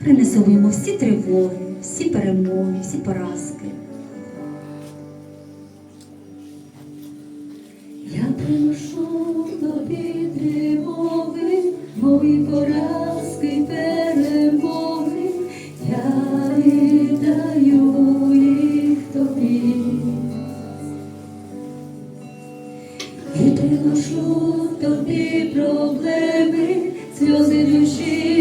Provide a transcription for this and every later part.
принесемо йому всі тривоги, всі перемоги, всі поразки. Я приношу тобі тривоги, мої поразки перемоги, я віддаю їх тобі. І приношу тобі проблеми, сльози душі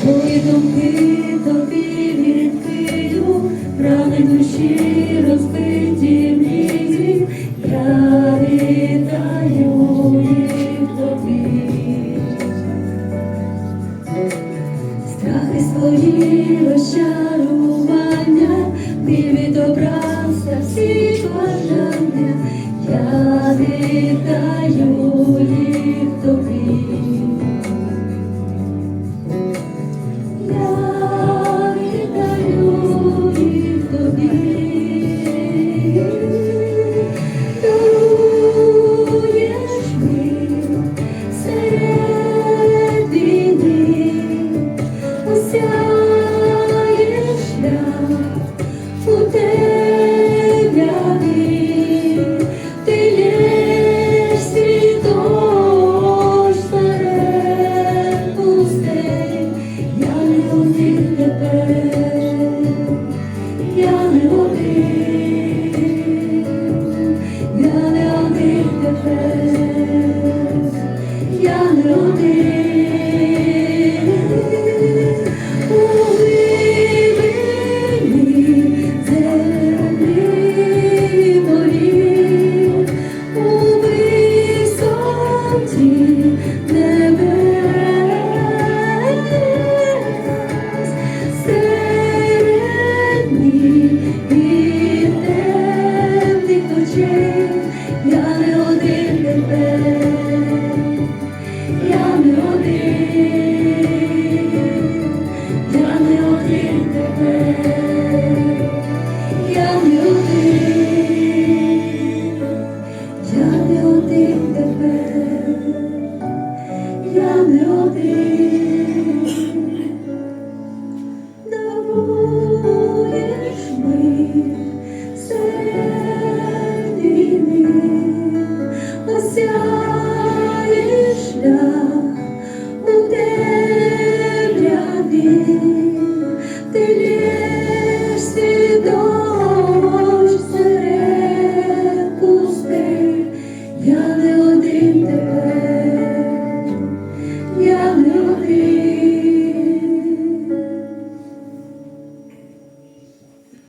Свої думки тобі відкрию, рани душі розбиті тепер я не один, я не один тепер. Yeah.